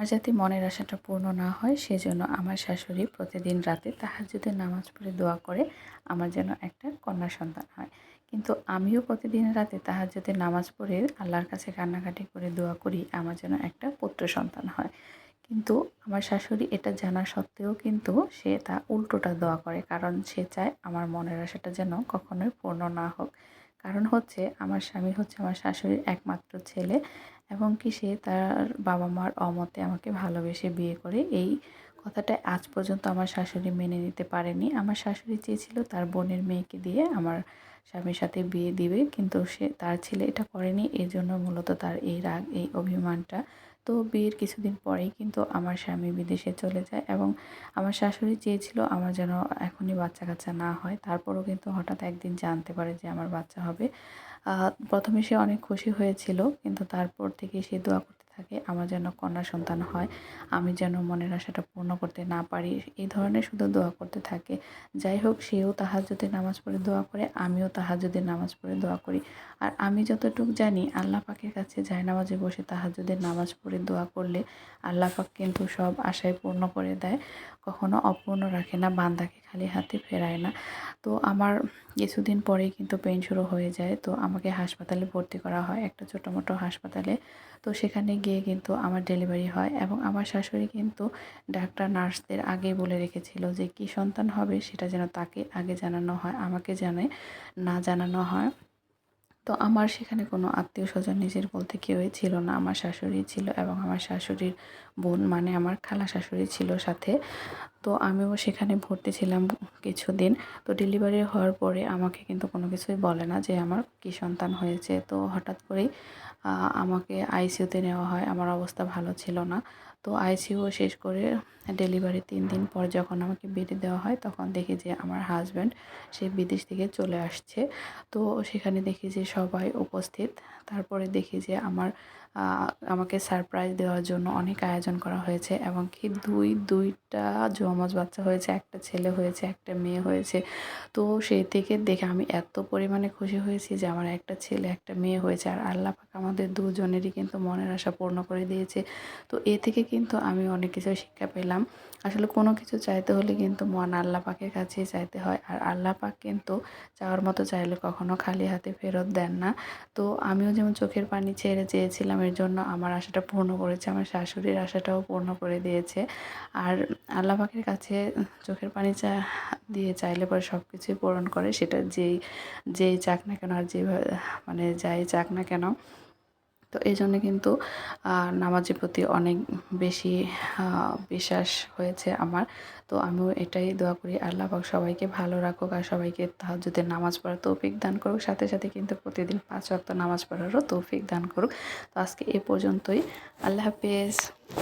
আমার যাতে মনের আশাটা পূর্ণ না হয়, সেজন্য আমার শাশুড়ি প্রতিদিন রাতে তাহাজ্জুদের নামাজ পড়ে দোয়া করে আমার যেন একটা কন্যা সন্তান হয়। কিন্তু আমিও প্রতিদিন রাতে তাহাজ্জুদের নামাজ পড়ে আল্লাহর কাছে কান্নাকাটি করে দোয়া করি আমার যেন একটা পুত্র সন্তান হয়। কিন্তু আমার শাশুড়ি এটা জানা সত্ত্বেও কিন্তু সে তা উল্টোটা দোয়া করে, কারণ সে চায় আমার মনের আশাটা যেন কখনোই পূর্ণ না হোক। কারণ হচ্ছে, আমার স্বামী হচ্ছে আমার শাশুড়ির একমাত্র ছেলে। এবং কি সে তার বাবা মার অমতে আমাকে ভালোবেসে বিয়ে করে, এই কথাটা আজ পর্যন্ত আমার শাশুড়ি মেনে নিতে পারেনি। আমার শাশুড়ি চেয়েছিল তার বোনের মেয়েকে দিয়ে আমার স্বামীর সাথে বিয়ে দিবে, কিন্তু সে, তার ছেলে এটা করেনি। এই জন্য মূলত তার এই রাগ, এই অভিমানটা তো বিয়ের কিছুদিন পরেই কিন্তু আমার স্বামী বিদেশে চলে যায় এবং আমার শাশুড়ি চেয়েছিল আমার যেন এখনই বাচ্চা কাচ্চা না হয়। তারপরও কিন্তু হঠাৎ একদিন জানতে পারে যে আমার বাচ্চা হবে। প্রথমে সে অনেক খুশি হয়েছিল কিন্তু তারপর থেকে সে দোয়া থাকে, আমার যেন কন্যা সন্তান হয়, আমি যেন মনের আশাটা পূর্ণ করতে না পারি, এই ধরনের শুধু দোয়া করতে থাকে। যাই হোক, সেও তাহার যদি নামাজ পড়ে দোয়া করে, আমিও তাহার যদি নামাজ পড়ে দোয়া করি। আর আমি যতটুকু জানি, আল্লাহ পাকের কাছে নামাজে বসে তাহার যদি নামাজ পড়ে দোয়া করলে আল্লাহ পাক কিন্তু সব আশায় পূর্ণ করে দেয়, কখনো অপূর্ণ রাখে না, বান্দাকে খালি হাতে ফেরায় না। তো আমার কিছুদিন পরেই কিন্তু পেন শুরু হয়ে যায়, তো আমাকে হাসপাতালে ভর্তি করা হয়, একটা ছোটো মোটো হাসপাতালে। তো সেখানে গিয়ে কিন্তু আমার ডেলিভারি হয় এবং আমার শাশুড়ি কিন্তু ডাক্তার, নার্সদের আগে বলে রেখেছিল যে, কি সন্তান হবে সেটা যেন তাকে আগে জানানো হয়, আমাকে জানে, না জানানো হয়। তো আমার সেখানে কোনো আত্মীয় স্বজন নিজের বলতে কেউই ছিল না। আমার শাশুড়ি ছিল এবং আমার শাশুড়ির বোন মানে আমার খালা শাশুড়ি ছিল সাথে। তো আমিও সেখানে ভর্তি ছিলাম কিছুদিন। তো ডেলিভারি হওয়ার পরে আমাকে কিন্তু কোনো কিছুই বলে না যে আমার কী সন্তান হয়েছে। তো হঠাৎ করেই আমাকে আইসিইউতে নেওয়া হয়। আমার অবস্থা ভালো ছিল না। তো আইসিইউ শেষ করে ডেলিভারি তিন দিন পর যখন আমাকে বেডে দেওয়া হয়, তখন দেখি যে আমার হাজব্যান্ড সে বিদেশ থেকে চলে আসছে। তো সেখানে দেখি যে সবাই উপস্থিত। তারপরে দেখি যে আমার আমাকে সারপ্রাইজ দেওয়ার জন্য অনেক আয়োজন করা হয়েছে এবং কি দুই, দুইটা জমজ বাচ্চা হয়েছে, একটা ছেলে হয়েছে, একটা মেয়ে হয়েছে। তো সেই থেকে দেখে আমি এত পরিমাণে খুশি হয়েছি যে আমার একটা ছেলে, একটা মেয়ে হয়েছে আর আল্লাহ পাক আমাদের দুজনেরই কিন্তু মনের আশা পূর্ণ করে দিয়েছে। তো এ থেকে কিন্তু আমি অনেক কিছু শিক্ষা পেলাম। আসলে কোনো কিছু চাইতে হলে কিন্তু মন আল্লাহ পাকের কাছেই চাইতে হয় আর আল্লাহ পাক কিন্তু চাওয়ার মতো চাইলে কখনো খালি হাতে ফেরত দেন না। তো আমিও যেমন চোখের পানি ছেড়ে চেয়েছিলাম, এর জন্য আমার আশাটা পূর্ণ করেছে, আমার শাশুড়ির আশাটাও পূর্ণ করে দিয়েছে। আর আল্লাহ কাছে চোখের পানি চা, দিয়ে চাইলে পরে সব কিছুই পূরণ করে, সেটা যেই যেই চাক না কেন আর যেভাবে মানে যাই চাক না কেন তো এই জন্য কিন্তু নামাজের প্রতি অনেক বেশি বিশ্বাস হয়েছে আমার। তো আমিও এটাই দোয়া করি, আল্লাহ পাক সবাইকে ভালো রাখুক আর সবাইকে তাহাজ্জুদের নামাজ পড়ার তৌফিক দান করুক। সাথে সাথে কিন্তু প্রতিদিন পাঁচ ওয়াক্ত নামাজ পড়ারও তৌফিক দান করুক। তো আজকে এ পর্যন্তই। আল্লাহ হাফেজ।